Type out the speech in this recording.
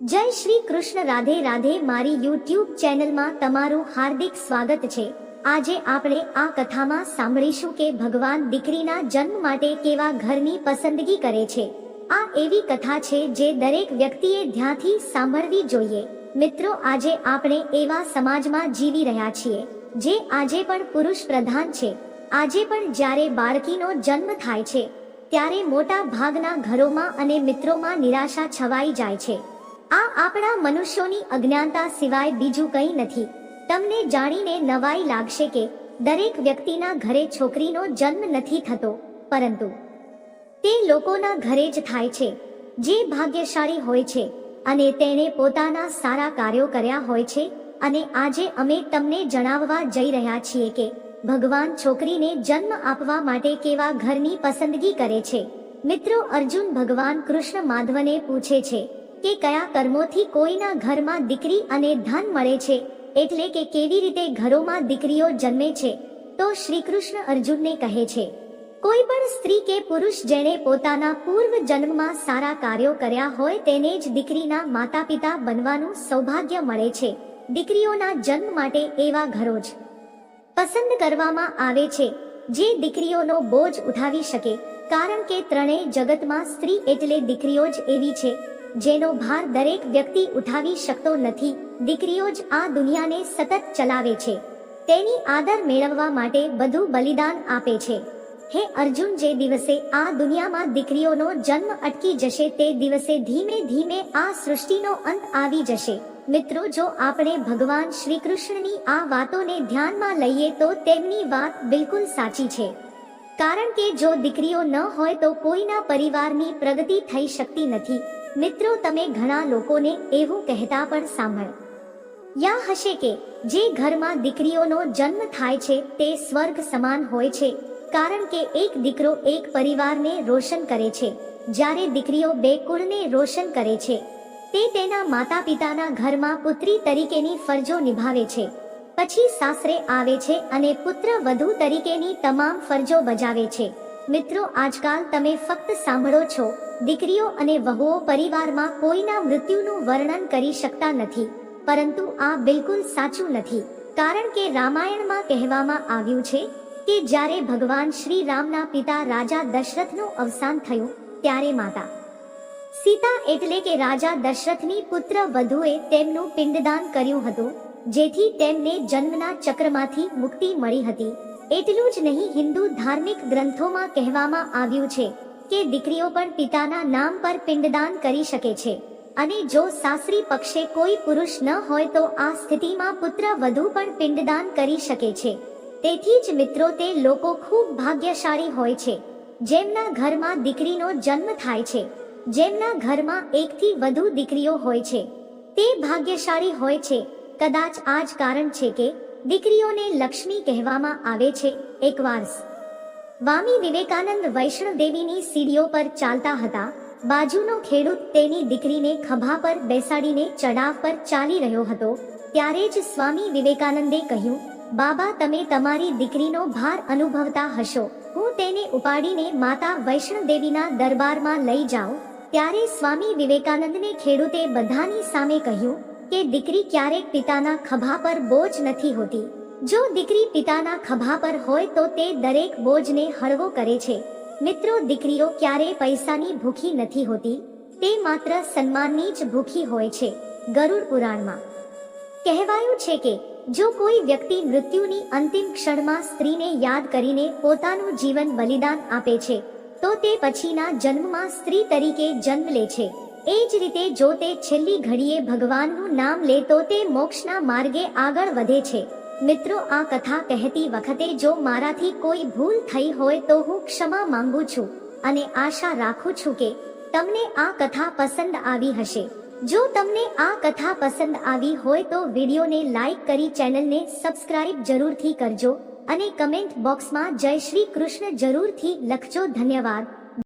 જય શ્રી કૃષ્ણ, રાધે રાધે. મારી યુટ્યુબ ચેનલમાં તમારું હાર્દિક સ્વાગત છે. આજે આપણે આ કથામાં સાંભળીશું કે ભગવાન દીકરીના જન્મ માટે કેવા ઘરની પસંદગી કરે છે. આ એવી કથા છે જે દરેક વ્યક્તિએ ધ્યાનથી સાંભળવી જોઈએ. મિત્રો, આજે આપણે એવા સમાજમાં જીવી રહ્યા છીએ, જે આજે પણ પુરુષ પ્રધાન છે. આજે પણ જ્યારે બાળકીનો જન્મ થાય છે, ત્યારે મોટા ભાગના ઘરોમાં અને મિત્રોમાં નિરાશા છવાઈ જાય છે. આ આપણા મનુષ્યોની અજ્ઞાનતા સિવાય બીજું કંઈ નથી. તમને જાણીને નવાઈ લાગશે કે દરેક વ્યક્તિના ઘરે છોકરીનો જન્મ નથી થતો, પરંતુ તે લોકોના ઘરે જ થાય છે, જે ભાગ્યશાળી હોય છે, અને તેણે પોતાના સારા કાર્યો કર્યા હોય છે, અને આજે અમે તમને જણાવવા જઈ રહ્યા છીએ કે ભગવાન છોકરીને જન્મ આપવા માટે કેવા ઘરની પસંદગી કરે છે. મિત્રો અર્જુન ભગવાન કૃષ્ણ માધવને પૂછે છે કે કયા કર્મોથી કોઈના ઘરમાં દીકરી અને ધન મળે છે, એટલે કે કેવી રીતે ઘરોમાં દીકરીઓ જન્મે છે, તો શ્રી કૃષ્ણ અર્જુનને કહે છે, કોઈ પણ સ્ત્રી કે પુરુષ જેણે પોતાના પૂર્વ જન્મમાં સારા કાર્યો કર્યા હોય તેને જ દીકરીના માતા પિતા બનવાનું સૌભાગ્ય મળે છે, દીકરીઓના જન્મ માટે એવા ઘરો જ. પસંદ કરવામાં આવે છે, જે દીકરીઓનો બોજ ઉઠાવી શકે, કારણ કે ત્રણેય જગતમાં સ્ત્રી એટલે દીકરીઓ જ એવી છે. જેનો ભાર દરેક વ્યક્તિ ઉઠાવી શકતો નથી. દીકરીઓ જ આ દુનિયાને સતત ચલાવે છે. તેની આદર મેળવવા માટે બધું બલિદાન આપે છે. હે અર્જુન, જે દિવસે આ દુનિયામાં દીકરીઓનો જન્મ અટકી જશે, તે દિવસે ધીમે ધીમે આ સૃષ્ટિનો અંત આવી જશે. મિત્રો, જો આપણે ભગવાન શ્રી કૃષ્ણની આ વાતોને ધ્યાનમાં લઈએ તો તેમની વાત બિલકુલ સાચી છે. કારણ કે જો દીકરીઓ ન હોય તો કોઈના પરિવારની પ્રગતિ થઈ શકતી નથી. મિત્રો, તમે ઘણા લોકોને એવું કહેતા પણ સાંભળ. યા હશે કે જે ઘરમાં દીકરીઓનો જન્મ થાય છે તે સ્વર્ગ સમાન હોય છે, કારણ કે એક દીકરો એક પરિવારને રોશન કરે છે. જ્યારે દીકરીઓ બે કુળને રોશન કરે છે, તે તેના માતા પિતાના ઘરમાં પુત્રી તરીકેની ફરજો નિભાવે છે. પછી સાસરે આવે છે અને પુત્ર વધુ તરીકેની તમામ ફરજો બજાવે છે. મિત્રો, આજકાલ તમે ફક્ત સાંભળો છો. દીકરીઓ અને વહુઓ પરિવારમાં કોઈના મૃત્યુનું વર્ણન કરી શકતા નથી. પરંતુ આ બિલકુલ સાચું નથી. કારણ કે રામાયણમાં કહેવામાં આવ્યું છે કે જ્યારે ભગવાન શ્રી રામના પિતા રાજા દશરથનું અવસાન થયું, ત્યારે માતા. સીતા એટલે કે રાજા દશરથની પુત્ર વધુએ તેમનું પિંડદાન કર્યું હતું. જેથી તેમને જન્મના ચક્રમાંથી મુક્તિ મળી હતી. એટલું જ નહીં, હિન્દુ ધાર્મિક ગ્રંથોમાં કહેવામાં આવ્યું છે કે દીકરીઓ પણ પિતાના નામ પર પિંડદાન કરી શકે છે. અને જો સાસરી પક્ષે કોઈ પુરુષ ન હોય તો આ સ્થિતિમાં પુત્ર વધુ પણ પિંડદાન કરી શકે છે. તેથી જ મિત્રો, તે લોકો ખૂબ ભાગ્યશાળી હોય છે. જેમના ઘરમાં દીકરીનો જન્મ થાય છે. જેમના ઘરમાં એકથી વધુ દીકરીઓ હોય છે. તે ભાગ્યશાળી હોય છે. કદાચ આ જ કારણ છે કે દીકરીઓને લક્ષ્મી કહેવામાં આવે છે. એકવાર સ્વામી વિવેકાનંદ વૈષ્ણવદેવીની સીડીઓ પર ચાલતા હતા. બાજુનો ખેડૂત તેની દીકરીને ખભા પર બેસાડીને ચડાવ પર ચાલી રહ્યો હતો. ત્યારે જ સ્વામી વિવેકાનંદે કહ્યું, બાબા, તમે તમારી દીકરીનો ભાર અનુભવતા હશો. હું તેને ઉપાડીને માતા વૈષ્ણવદેવીના દરબારમાં લઈ જાઉં. ત્યારે સ્વામી વિવેકાનંદને ખેડૂતે બધાની સામે કહ્યું કે દીકરી ક્યારેક પિતાના ખભા પર બોજ નથી હોતી. જો દીકરી પિતાના ખભા પર હોય તો તે દરેક બોજને હળવો કરે છે. મિત્રો, દીકરીઓ ક્યારેય પૈસાની ભૂખી નથી હોતી. તે માત્ર સન્માનની જ ભૂખી હોય છે. ગરુડ પુરાણમાં કહેવાયું છે કે, જો કોઈ વ્યક્તિ મૃત્યુની અંતિમ ક્ષણમાં સ્ત્રીને યાદ કરીને પોતાનું જીવન બલિદાન આપે છે, તો તે પછીના જન્મમાં સ્ત્રી તરીકે જન્મ લે છે. એ જ રીતે જો તે છેલ્લી ઘડીએ ભગવાનનું નામ લે તો તે મોક્ષના માર્ગે આગળ વધે છે. મિત્રો, આ કથા કહેતી વખતે જો મારાથી કોઈ ભૂલ થઈ હોય તો હું ક્ષમા માંગુ છું અને આશા રાખું છું કે તમને આ કથા પસંદ આવી હશે. જો તમને આ કથા પસંદ આવી હોય તો વિડીયોને લાઈક કરી ચેનલને સબસ્ક્રાઇબ જરૂરથી કરજો અને કમેન્ટ બોક્સમાં જય શ્રી કૃષ્ણ જરૂરથી લખજો. ધન્યવાદ.